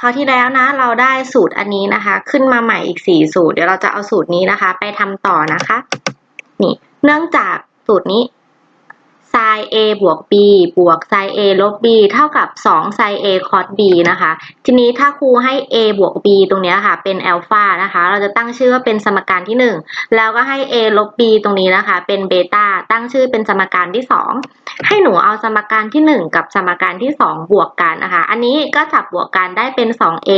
คราวที่แล้วนะ เราได้สูตรอันนี้นะคะ ขึ้นมาใหม่อีก 4 สูตร เดี๋ยวเราจะเอาสูตรนี้นะคะ ไปทำต่อนะคะ นี่ เนื่องจากสูตรนี้ sin a บวก b บวก sin a ลบ b เท่ากับ2 sin a cos b นะคะ ทีนี้ถ้าครูให้ a บวก b ตรงนี้ค่ะ เป็นอัลฟานะคะ เราจะตั้งชื่อว่าเป็นสมการที่ 1 แล้วก็ให้ a ลบ b ตรงนี้นะคะ เป็นเบต้า ตั้งชื่อเป็นสมการที่ 2 ให้หนูเอาสมการที่ 1 กับสมการที่ 2 บวกกันนะคะ อันนี้ก็จับบวกกันได้เป็น 2a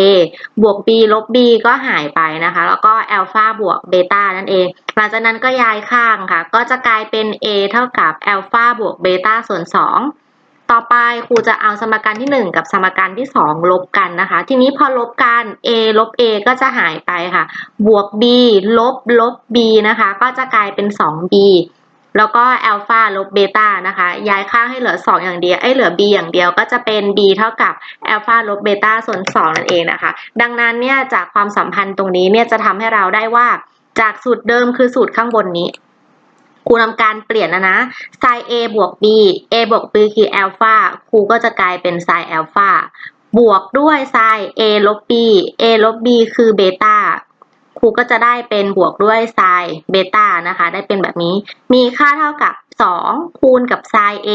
บวก b ลบ b ก็หายไปนะคะ แล้วก็อัลฟาบวกเบต้านั่นเอง ลังจากนั้นก็ย้ายข้างค่ะ ก็จะกลายเป็น a เท่ากับอัลฟาบวกเบต้าส่วน 2 ต่อไปครูจะเอาสมการที่ 1 กับสมการที่ 2 ลบกันนะคะ ทีนี้พอลบกัน a ลบ a ก็จะหายไปค่ะ บวก b ลบลบ b นะคะ ก็จะกลายเป็น 2b แล้วก็อัลฟาลบเบต้านะคะ ย้ายข้างให้เหลือ 2 อย่างเดียวไอ้เหลือ b อย่างเดียวก็จะเป็น b เท่ากับอัลฟาลบเบต้าส่วน 2 นั่นเองนะคะ ดังนั้นเนี่ยจากความสัมพันธ์ตรงนี้เนี่ยจะทำให้เราได้ว่า จากสูตรเดิมคือสูตรข้างบนนี้ครูทำการเปลี่ยนนะนะ sin a บวก b a บวก b คืออัลฟาครูก็จะกลายเป็น sin อัลฟาบวกด้วย sin a ลบ b a ลบ b คือเบต้าครูก็จะได้เป็นบวกด้วย sin เบต้านะคะ ได้เป็นแบบนี้ มีค่าเท่ากับ 2 คูณกับ sin a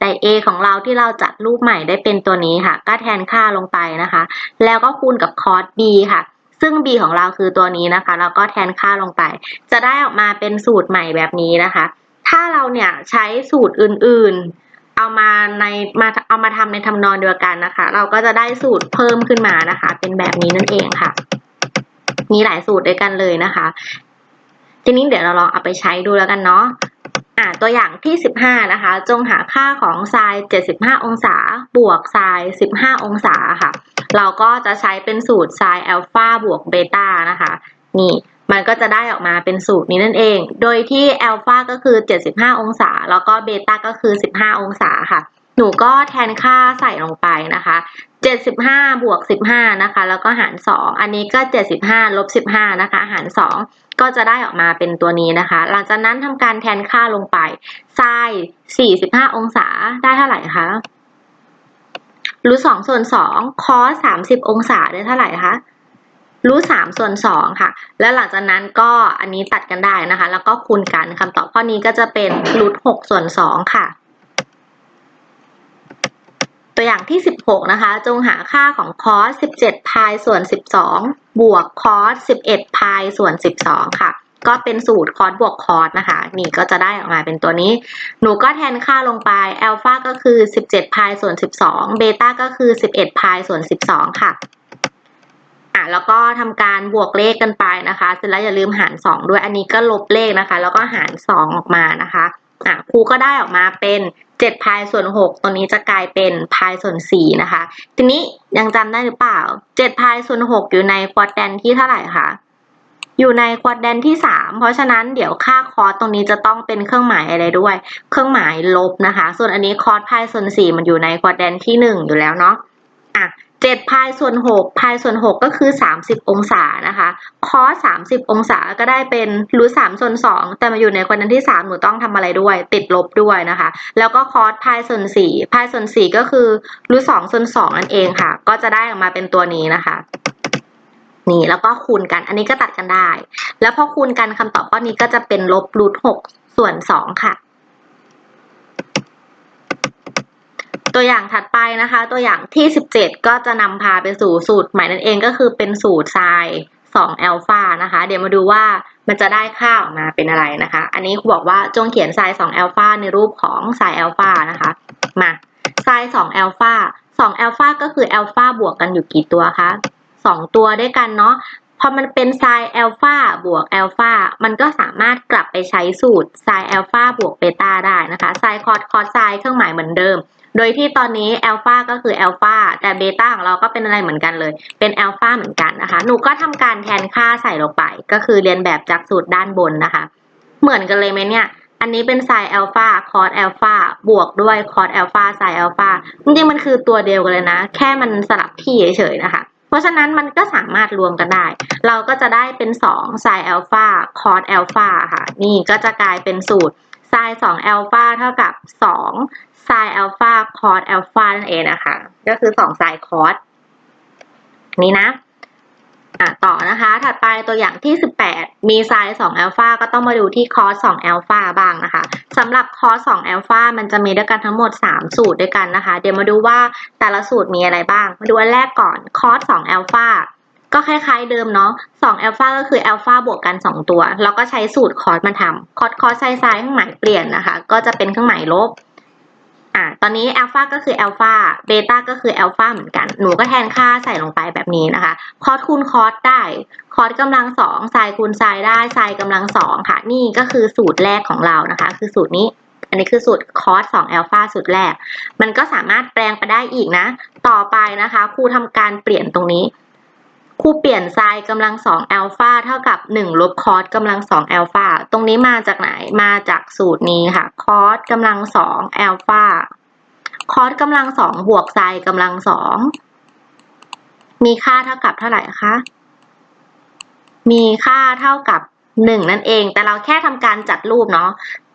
แต่ a ของเราที่เราจัดรูปใหม่ได้เป็นตัวนี้ค่ะ ก็แทนค่าลงไปนะคะ แล้วก็คูณกับ cos b ค่ะ ซึ่ง b ของเราคือตัวนี้นะคะ แล้วก็แทนค่าลงไป จะได้ออกมาเป็นสูตรใหม่แบบนี้นะคะ ถ้าเราเนี่ยใช้สูตรอื่นๆ เอามาในมาเอามาทำในทำนองเดียวกันนะคะ เราก็จะได้สูตรเพิ่มขึ้นมานะคะ เป็นแบบนี้นั่นเองค่ะ มีหลายสูตรด้วยกันเลยนะคะ ทีนี้เดี๋ยวเราลองเอาไปใช้ดูแล้วกันเนาะ่าตัวอย่างที่ 15 นะคะ จงหาค่าของ sin 75 องศา บวก sin 15 องศาค่ะ เราก็จะใช้เป็นสูตร sin อัลฟาบวกเบต้านะคะ นี่มันก็จะได้ออกมาเป็นสูตรนี้นั่นเอง โดยที่อัลฟาก็คือ 75 องศา แล้วก็เบต้าก็คือ 15 องศาค่ะ หนูก็แทนค่าใส่ลงไปนะคะ 75 บวก 15 นะคะ แล้วก็หาร 2 อันนี้ก็ 75 ลบ 15 นะคะ หาร 2 ก็จะได้ออกมาเป็นตัวนี้นะคะ หลังจากนั้นทำการแทนค่าลงไป sin 45 องศาได้เท่าไหร่คะ รูท2ส่วน2 cos 30องศาได้เท่าไหร่คะรูท3ส่วน2ค่ะ แล้วหลังจากนั้นก็อันนี้ตัดกันได้นะคะ แล้วก็คูณกันคำตอบข้อนี้ก็จะเป็นรูท6ส่วน2ค่ะ ตัวอย่างที่16นะคะ จงหาค่าของ cos 17พายส่วน12บสองบวก cos 11พายส่วน12ค่ะ ก็เป็นสูตร cos บวก cos นะคะ นี่ก็จะได้ออกมาเป็นตัวนี้ หนูก็แทนค่าลงไปอัลฟาก็คือ 17พายส่วน 12เบต้าก็คือ 11พายส่วน 12 ค่ะอะแล้วก็ทำการบวกเลขกันไปนะคะ เสร็จแล้วอย่าลืมหาร 2 ด้วยอันนี้ก็ลบเลขนะคะ แล้วก็หาร 2 ออกมานะคะอะครูก็ได้ออกมาเป็น7พายส่วน 6 ตัวนี้จะกลายเป็นพายส่วน 4 นะคะ ทีนี้ยังจำได้หรือเปล่า7พายส่วน 6 อยู่ในควอดแดนที่เท่าไหร่คะ อยู่ในควอดแดนที่ 3 เพราะฉะนั้นเดี๋ยวค่าคอสตรงนี้จะต้องเป็นเครื่องหมายอะไรด้วย เครื่องหมายลบนะคะ ส่วนอันนี้คอสพายส่วน 4 มันอยู่ในควอดแดนที่ 1 อยู่แล้วเนาะอะ7พายส่วน6พายส่วน 6 ก็คือ 30 องศานะคะ คอส30 องศาก็ได้เป็นรูท3ส่วน 2 แต่มาอยู่ในควอดแดนที่ 3 หนูต้องทำอะไรด้วย ติดลบด้วยนะคะ แล้วก็คอสพายส่วน4พายส่วน 4 ก็คือรูท2ส่วน 2 นั่นเองค่ะ ก็จะได้ออกมาเป็นตัวนี้นะคะ นี่แล้วก็คูณกัน อันนี้ก็ตัดกันได้ แล้วพอคูณกันคำตอบข้อนี้ก็จะเป็นลบรูทหกส่วนสองค่ะ ตัวอย่างถัดไปนะคะ ตัวอย่างที่17ก็จะนำพาไปสู่สูตรใหม่นั่นเองก็คือเป็นสูตรไซน์2อัลฟานะคะ เดี๋ยวมาดูว่ามันจะได้ค่าออกมาเป็นอะไรนะคะ อันนี้ครูบอกว่าจงเขียนไซน์2อัลฟาในรูปของไซน์อลฟานะคะ มาไซน์2อัลฟา2อัลฟาก็คืออลฟาบวกกันอยู่กี่ตัวคะ สองตัวด้วยกันเนาะพอมันเป็นไซน์อัลฟาบวกอัลฟามันก็สามารถกลับไปใช้สูตรไซน์อัลฟาบวกเบต้าได้นะคะไซน์คอสคอสไซน์เครื่องหมายเหมือนเดิม โดยที่ตอนนี้อัลฟาก็คืออัลฟาแต่เบต้าของเราก็เป็นอะไรเหมือนกันเลย เป็นอัลฟาเหมือนกันนะคะ หนูก็ทำการแทนค่าใส่ลงไป ก็คือเรียนแบบจากสูตรด้านบนนะคะ เหมือนกันเลยไหมเนี่ย อันนี้เป็นไซน์อัลฟาคอสอัลฟาบวกด้วยคอสอัลฟาไซน์อัลฟาจริงๆมันคือตัวเดียวกันเลยนะ แค่มันสลับที่เฉยๆนะคะ เพราะฉะนั้นมันก็สามารถรวมกันได้ เราก็จะได้เป็น2 sin อัลฟาคอสแอลฟาค่ะ นี่ก็จะกลายเป็นสูตรไซน์2อัลฟาเท่ากับ2 sin อัลฟาคอสแอลฟานั่นเองนะคะ ก็คือ2ไซน์คอสนี้นะ อะต่อนะคะ ถัดไปตัวอย่างที่ 18 มีไซน์2อัลฟาก็ต้องมาดูที่คอส2อัลฟาบ้างนะคะสำหรับคอส2อัลฟามันจะมีด้วยกันทั้งหมด 3 สูตรด้วยกันนะคะ เดี๋ยวมาดูว่าแต่ละสูตรมีอะไรบ้าง มาดูอันแรกก่อนคอส2อัลฟาก็คล้ายๆเดิมเนาะ2อัลฟาก็คืออัลฟาบวกกัน 2 ตัว แล้วก็ใช้สูตรคอสมาทำคอสคอสไซน์ไซน์เครื่องหมายเปลี่ยนนะคะ ก็จะเป็นเครื่องหมายลบ อะตอนนี้อัลฟาก็คืออัลฟาเบต้าก็คืออัลฟาเหมือนกัน หนูก็แทนค่าใส่ลงไปแบบนี้นะคะ คอสคูณคอสได้ คอสกำลังสองไซคูณไซได้ ไซกำลังสองค่ะ นี่ก็คือสูตรแรกของเรานะคะ คือสูตรนี้ อันนี้คือสูตรคอสสองอัลฟาสูตรแรก มันก็สามารถแปลงไปได้อีกนะ ต่อไปนะคะ ครูทำการเปลี่ยนตรงนี้ ครูเปลี่ยนไซน์กำลังสองอลฟาเท่ากับหนึ่งลบคอสกำลังสองอลฟาตรงนี้มาจากไหนมาจากสูตรนี้ค่ะคอสกำลังสองอลฟาคอสกำลังสองบวกไซน์กำลังสองมีค่าเท่ากับเท่าไหร่คะมีค่าเท่ากับหนึ่งนั่นเอง แต่เราแค่ทำการจัดรูปเนาะ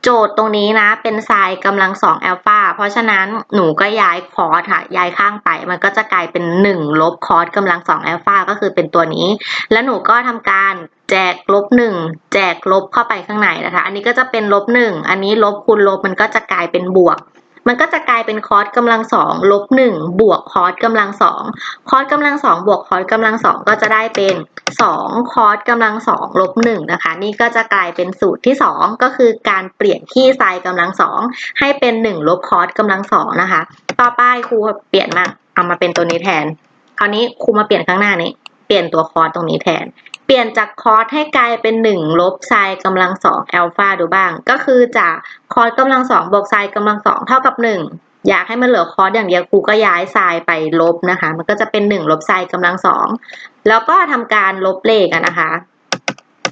โจทย์ตรงนี้นะ เป็นไซน์กำลังสองอัลฟาเพราะฉะนั้นหนูก็ย้ายคอร์สค่ะ ย้ายข้างไป มันก็จะกลายเป็นหนึ่งลบคอร์สกำลังสองอัลฟาก็คือเป็นตัวนี้ แล้วหนูก็ทำการแจกลบหนึ่งแจกลบเข้าไปข้างในนะคะ อันนี้ก็จะเป็นลบหนึ่งอันนี้ลบคูณลบมันก็จะกลายเป็นบวก มันก็จะกลายเป็นคอสกำลังสองลบหนึ่งบวกคอสกำลังสองคอสกำลังสองบวกคอสกำลังสองก็จะได้เป็นสองคอสกำลังสองลบหนึ่งนะคะ นี่ก็จะกลายเป็นสูตรที่สองก็คือการเปลี่ยนที่ไซน์กำลังสองให้เป็นหนึ่งลบคอสกำลังสองนะคะ ต่อไปครูเปลี่ยนมาเอามาเป็นตัวนี้แทน คราวนี้ครูมาเปลี่ยนข้างหน้านี้ เปลี่ยนตัวคอสตรงนี้แทน เปลี่ยนจากคอสให้กลายเป็นหนึ่งลบไซน์กำลังสองอัลฟาดูบ้าง ก็คือจากคอสกำลังสองบวกไซน์กำลังสองเท่ากับหนึ่งอยากให้มันเหลือคอสอย่างเดียวครูก็ย้ายไซน์ไปลบนะคะ มันก็จะเป็นหนึ่งลบไซน์กำลังสองแล้วก็ทำการลบเลขนะคะ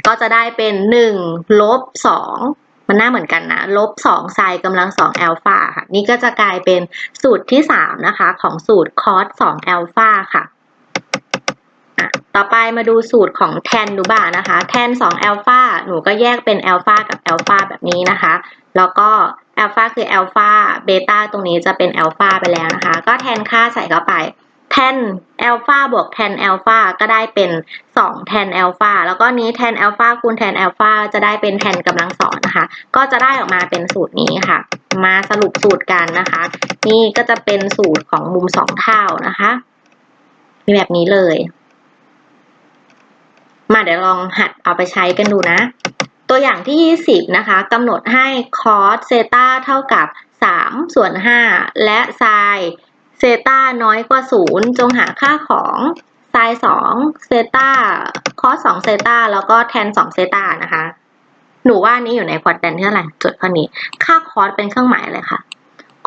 ก็จะได้เป็นหนึ่งลบสองมันน่าเหมือนกันนะลบสองไซน์กำลังสองอัลฟาค่ะ นี่ก็จะกลายเป็นสูตรที่สามนะคะ ของสูตรคอสสองอัลฟาค่ะ ต่อไปมาดูสูตรของแทนดูบ้างนะคะแทน2อัลฟาหนูก็แยกเป็นอัลฟากับอัลฟาแบบนี้นะคะ แล้วก็อัลฟาคืออัลฟาเบต้าตรงนี้จะเป็นอัลฟาไปแล้วนะคะ ก็แทนค่าใส่เข้าไปแทนอัลฟาบวกแทนอัลฟาก็ได้เป็น2แทนอัลฟาแล้วก็นี้แทนอัลฟาคูณแทนอัลฟาจะได้เป็นแทนกำลังสองนะคะ ก็จะได้ออกมาเป็นสูตรนี้ค่ะ มาสรุปสูตรกันนะคะ นี่ก็จะเป็นสูตรของมุมสองเท่านะคะมีแบบนี้เลย มาเดี๋ยวลองหัดเอาไปใช้กันดูนะ ตัวอย่างที่ 20 นะคะกำหนดให้คอสเซตาเท่ากับ 3 ส่วน 5 และไซเซตาน้อยกว่า 0 จงหาค่าของไซ2เซตาคอส2เซตาแล้วก็แทน2เซตานะคะ หนูว่านี้อยู่ในควอดแดนที่เท่าไหร่จดข้อนี้ ค่าคอสเป็นเครื่องหมายอะไรคะ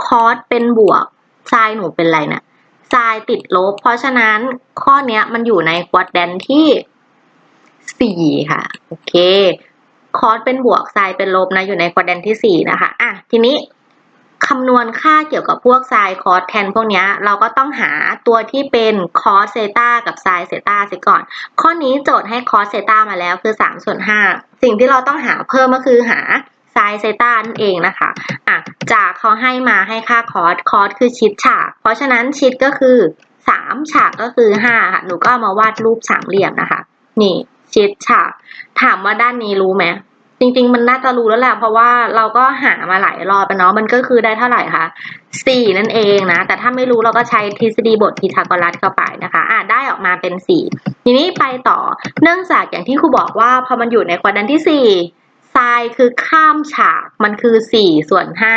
คอสเป็นบวกไซหนูเป็นอะไรเนะี่ยไซติดลบ เพราะฉะนั้นข้อนี้มันอยู่ในควอดแดนที่ สี่ค่ะ โอเค คอสเป็นบวกไซน์เป็นลบนะ อยู่ในควอดแดนที่สี่นะคะ อะ ทีนี้คำนวณค่าเกี่ยวกับพวกไซน์คอสแทนพวกนี้เราก็ต้องหาตัวที่เป็นคอสเซตากับไซน์เซตาสิก่อน ข้อนี้โจทย์ให้คอสเซตามาแล้วคือสามส่วนห้าสิ่งที่เราต้องหาเพิ่มก็คือหาไซน์เซตานั่นเองนะคะอะจากเขาให้มาให้ค่าคอสคอสคือชิดฉาก เพราะฉะนั้นชิดก็คือสามฉากก็คือห้าค่ะหนูก็ามาวาดรูปสามเหลี่ยมนะคะ นี่ ชิดฉากถามว่าด้านนี้รู้ไหมจริง ๆ มันน่าจะรู้แล้วแหละเพราะว่าเราก็หามาหลายรอบไปเนาะมันก็คือได้เท่าไหร่คะสี่นั่นเองนะ แต่ถ้าไม่รู้เราก็ใช้ทฤษฎีบทพีทาโกรัสเข้าไปนะคะอ่าได้ออกมาเป็นสี่ทีนี้ไปต่อเนื่องจากอย่างที่ครูบอกว่าพอมันอยู่ในควอดรันที่สี่ไซน์คือข้ามฉากมันคือสี่ส่วนห้า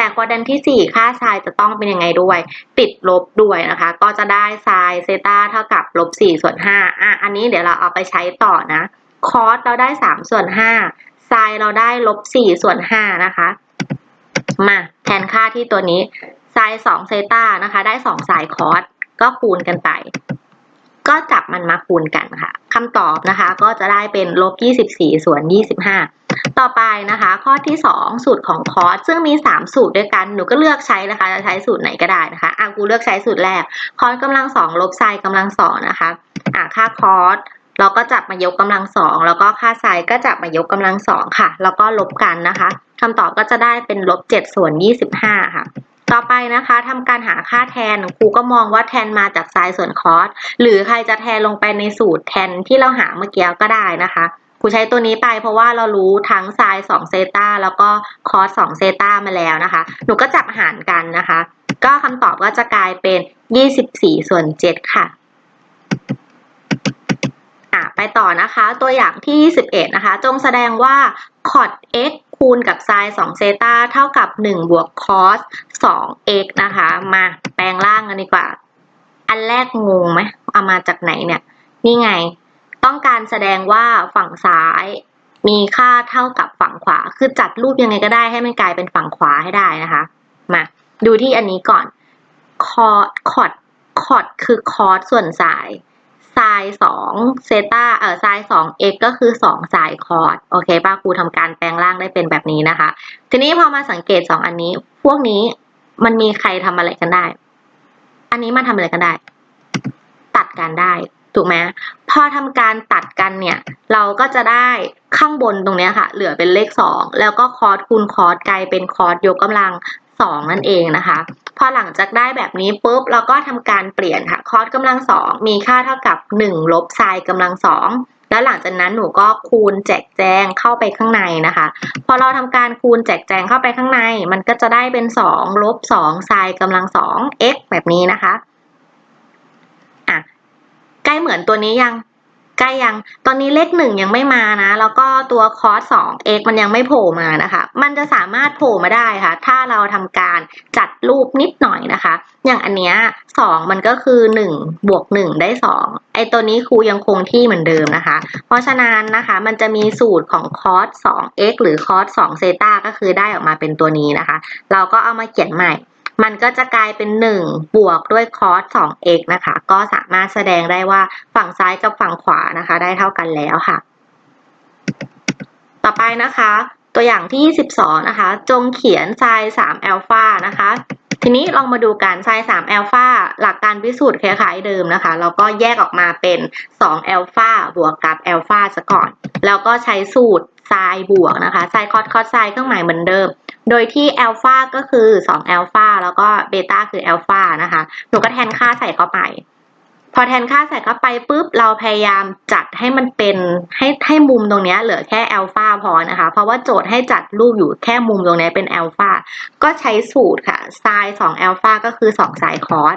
แต่ควอดันที่สี่ค่าไซน์จะต้องเป็นยังไงด้วย ติดลบด้วยนะคะ ก็จะได้ไซน์เซต้าเท่ากับลบสี่ส่วนห้าอะอันนี้เดี๋ยวเราเอาไปใช้ต่อนะคอสเราได้สามส่วนห้าไซน์เราได้ลบสี่ส่วนห้านะคะ มาแทนค่าที่ตัวนี้ไซน์สองเซต้านะคะ ได้สองสายคอสก็คูณกันไป ก็จับมันมาคูณกันค่ะคำตอบนะคะ ก็จะได้เป็นลบยี่สิบสี่ส่วนยี่สิบห้า ต่อไปนะคะ ข้อที่สองสูตรของคอสซึ่งมีสามสูตรด้วยกันหนูก็เลือกใช้นะคะจะใช้สูตรไหนก็ได้นะคะอะกูเลือกใช้สูตรแรกคอสกำลังสองลบไซน์กำลังสองนะคะอะค่าคอสเราก็จับมายกกำลังสองแล้วก็ค่าไซน์ก็จับมายกกำลังสองค่ะ แล้วก็ลบกันนะคะคำตอบก็จะได้เป็นลบเจ็ดส่วนยี่สิบห้าค่ะ ต่อไปนะคะทำการหาค่าแทนครูก็มองว่าแทนมาจากไซน์ส่วนคอสหรือใครจะแทนลงไปในสูตรแทนที่เราหาเมื่อกี้ก็ได้นะคะ ครูใช้ตัวนี้ไปเพราะว่าเรารู้ทั้งไซน์2เซตาแล้วก็คอส2เซตามาแล้วนะคะ หนูก็จับหารกันนะคะ ก็คำตอบก็จะกลายเป็น24ส่วน7ค่ะอะ ไปต่อนะคะ ตัวอย่างที่ 21 นะคะ จงแสดงว่า cot x คูณกับไซน์2เซตาเท่ากับ 1 บวก cos 2 x นะคะ มาแปลงร่างกันดีกว่า อันแรกงงไหมเอามาจากไหนเนี่ย นี่ไง ต้องการแสดงว่าฝั่งซ้ายมีค่าเท่ากับฝั่งขวา คือจัดรูปยังไงก็ได้ให้มันกลายเป็นฝั่งขวาให้ได้นะคะ มาดูที่อันนี้ก่อน คอร์ดคอร์ดคอร์ดคือคอสส่วนสายไซน์สองเซตาเอ่อไซน์สองเอ็กก็คือสองสายคอร์ดโอเคป้าครูทำการแปลงร่างได้เป็นแบบนี้นะคะ ทีนี้พอมาสังเกตสองอันนี้ พวกนี้มันมีใครทำอะไรกันได้ อันนี้มาทำอะไรกันได้ ตัดกันได้ ถูกไหมพอทำการตัดกันเนี่ย เราก็จะได้ข้างบนตรงนี้ค่ะ เหลือเป็นเลขสองแล้วก็คอร์สคูณคอร์สกลายเป็นคอร์สยกกำลังสองนั่นเองนะคะ พอหลังจากได้แบบนี้ปุ๊บเราก็ทำการเปลี่ยนค่ะคอร์สกำลังสองมีค่าเท่ากับหนึ่งลบไซน์กำลังสองแล้วหลังจากนั้นหนูก็คูณแจกแจงเข้าไปข้างในนะคะ พอเราทำการคูณแจกแจงเข้าไปข้างใน มันก็จะได้เป็นสองลบสองไซน์กำลังสอง x แบบนี้นะคะ ใกล้เหมือนตัวนี้ยังใกล้ยัง ตอนนี้เลขหนึ่งยังไม่มานะ แล้วก็ตัวคอสสอง x มันยังไม่โผล่มานะคะ มันจะสามารถโผล่มาได้ค่ะ ถ้าเราทำการจัดรูปนิดหน่อยนะคะ อย่างอันเนี้ยสองมันก็คือหนึ่งบวกหนึ่งได้สองไอตัวนี้ครูยังคงที่เหมือนเดิมนะคะ เพราะฉะนั้นนะคะ มันจะมีสูตรของคอสสอง x หรือคอสสองเซตาก็คือได้ออกมาเป็นตัวนี้นะคะ เราก็เอามาเขียนใหม่ มันก็จะกลายเป็น 1 บวกด้วยคอส 2x นะคะ ก็สามารถแสดงได้ว่าฝั่งซ้ายกับฝั่งขวานะคะ ได้เท่ากันแล้วค่ะ ต่อไปนะคะ ตัวอย่างที่22นะคะ จงเขียนไซน์3อัลฟานะคะ ทีนี้ลองมาดูกันไซน์3อัลฟาหลักการพิสูจน์คล้ายๆเดิมนะคะ แล้วก็แยกออกมาเป็น2อัลฟาบวกกับแอลฟาซะก่อน แล้วก็ใช้สูตรไซน์บวกนะคะไซน์คอสคอสไซน์เครื่องหมายเหมือนเดิม โดยที่แอลฟาก็คือ2อัลฟาแล้วก็เบต้าคือแอลฟานะคะ หนูก็แทนค่าใส่เข้าไป พอแทนค่าใส่เข้าไปปุ๊บเราพยายามจัดให้มันเป็นให้ให้มุมตรงนี้เหลือแค่อัลฟาพอนะคะ เพราะว่าโจทย์ให้จัดรูปอยู่แค่มุมตรงนี้เป็นอัลฟาก็ใช้สูตรค่ะไซน์สอัลฟาก็คือ2สายคอส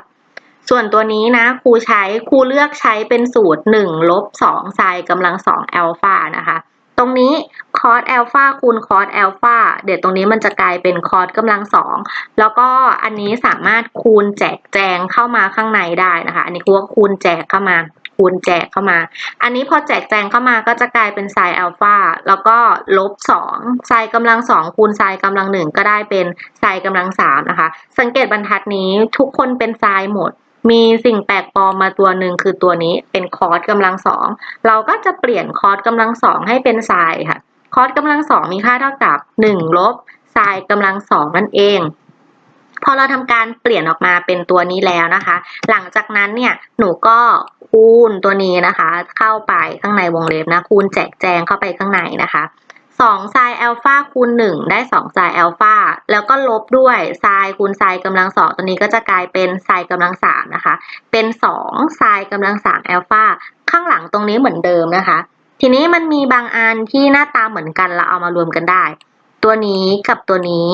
ส่วนตัวนี้นะครูใช้ครูเลือกใช้เป็นสูตร1ลบ2ไซน์กำลัง2อัลฟานะคะ รงนี้คอสอัลฟาคูณคอสอัลฟาเดี๋ยวตรงนี้มันจะกลายเป็นคอสกำลังสองแล้วก็อันนี้สามารถคูณแจกแจงเข้ามาข้างในได้นะคะ อันนี้คือว่าคูณแจกเข้ามา คูณแจกเข้ามา อันนี้พอแจกแจงเข้ามาก็จะกลายเป็นไซน์อัลฟาแล้วก็ลบสองไซน์กำลังสองคูณไซน์กำลังหนึ่งก็ได้เป็นไซน์กำลังสามนะคะ สังเกตบรรทัดนี้ทุกคนเป็นไซน์หมด มีสิ่งแปลกปลอมมาตัวหนึ่งคือตัวนี้เป็นคอร์สกำลังสองเราก็จะเปลี่ยนคอร์สกำลังสองให้เป็นไซน์ค่ะ คอร์สกำลังสองมีค่าเท่ากับหนึ่งลบไซน์กำลังสองนั่นเอง พอเราทำการเปลี่ยนออกมาเป็นตัวนี้แล้วนะคะ หลังจากนั้นเนี่ยหนูก็คูณตัวนี้นะคะ เข้าไปข้างในวงเล็บนะคูณแจกแจงเข้าไปข้างในนะคะสองไซน์อัลฟาคูณหนึ่งได้สองไซน์อัลฟา แล้วก็ลบด้วยไซน์คูณไซน์กำลังสองตัวนี้ก็จะกลายเป็นไซน์กำลังสามนะคะ เป็นสองไซน์กำลังสามอัลฟาข้างหลังตรงนี้เหมือนเดิมนะคะ ทีนี้มันมีบางอันที่หน้าตาเหมือนกันเราเอามารวมกันได้ ตัวนี้กับตัวนี้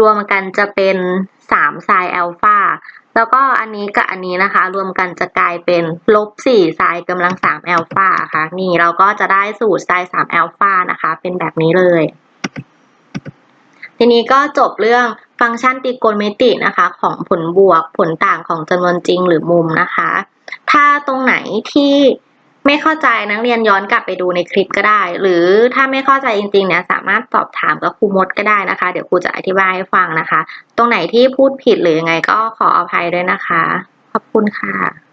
รวมกันจะเป็น3ไซน์อัลฟาแล้วก็อันนี้กับอันนี้นะคะ รวมกันจะกลายเป็นลบ4ไซน์กำลัง3อัลฟาค่ะ นี่เราก็จะได้สูตรไซน์3อัลฟานะคะ เป็นแบบนี้เลย ทีนี้ก็จบเรื่องฟังก์ชันตรีโกณเมตรินะคะ ของผลบวกผลต่างของจำนวนจริงหรือมุมนะคะ ถ้าตรงไหนที่ไม่เข้าใจนักเรียนย้อนกลับไปดูในคลิปก็ได้ หรือถ้าไม่เข้าใจจริงๆเนี่ยสามารถสอบถามกับครูมดก็ได้นะคะ เดี๋ยวครูจะอธิบายให้ฟังนะคะ ตรงไหนที่พูดผิดหรือยังไงก็ขออภัยด้วยนะคะ ขอบคุณค่ะ